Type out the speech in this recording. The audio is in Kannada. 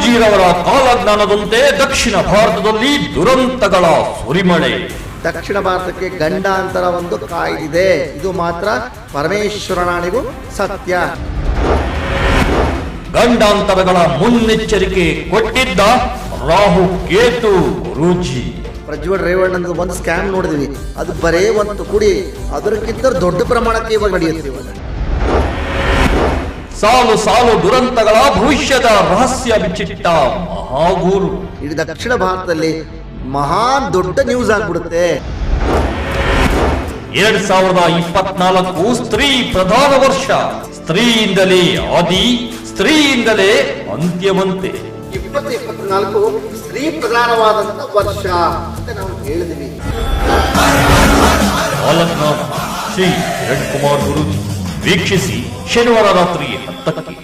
ಗುರೂಜಿರವರ ಕಾಲಜ್ಞಾನದಂತೆ ದಕ್ಷಿಣ ಭಾರತದಲ್ಲಿ ದುರಂತಗಳ ಸುರಿಮಳೆ. ದಕ್ಷಿಣ ಭಾರತಕ್ಕೆ ಗಂಡಾಂತರ ಒಂದು ಕಾಯಿದೆ ಇದು ಮಾತ್ರ ಪರಮೇಶ್ವರನಾಣಿಗೂ ಸತ್ಯ. ಗಂಡಾಂತರಗಳ ಮುನ್ನೆಚ್ಚರಿಕೆ ಕೊಟ್ಟಿದ್ದ ರಾಹು ಕೇತು ರುಚಿ ಪ್ರಜ್ವಲ್ ರೇವಣ್ಣನ ಒಂದು ಸ್ಕ್ಯಾಮ್ ನೋಡಿದ್ವಿ ಅದು ಬರೇ ಒಂದು ಕುಡಿ. ಅದಕ್ಕಿಂತ ದೊಡ್ಡ ಪ್ರಮಾಣಕ್ಕೆ ಇವಾಗ ನಡೆಯುತ್ತೆ ಇವಾಗ. ಸಾಲು ಸಾಲು ದುರಂತಗಳ ಭವಿಷ್ಯದ ರಹಸ್ಯ ಬಿಚ್ಚಿಟ್ಟ ಮಹಾಗೂರು. ಇಡೀ ದಕ್ಷಿಣ ಭಾರತದಲ್ಲಿ ಮಹಾನ್ ದೊಡ್ಡ ನ್ಯೂಸ್ ಆಗ್ಬಿಡುತ್ತೆ. ಎರಡ್ ಸಾವಿರದ ಇಪ್ಪತ್ನಾಲ್ಕು ಸ್ತ್ರೀ ಪ್ರಧಾನ ವರ್ಷ. ಸ್ತ್ರೀಯಿಂದಲೇ ಆದಿ ಸ್ತ್ರೀಯಿಂದಲೇ ಅಂತ್ಯವಂತೆ. ಇಪ್ಪತ್ತು ಇಪ್ಪತ್ನಾಲ್ಕು ಸ್ತ್ರೀ ಪ್ರಧಾನವಾದಂತ ವರ್ಷ ಅಂತ ನಾವು ಹೇಳಿದ್ವಿ. ಶ್ರೀ ಕಿರಣ್ ಕುಮಾರ್ ಗುರೂಜಿ. ವೀಕ್ಷಿಸಿ ಶನಿವಾರ ರಾತ್ರಿ ಹತ್ತಕ್ಕೆ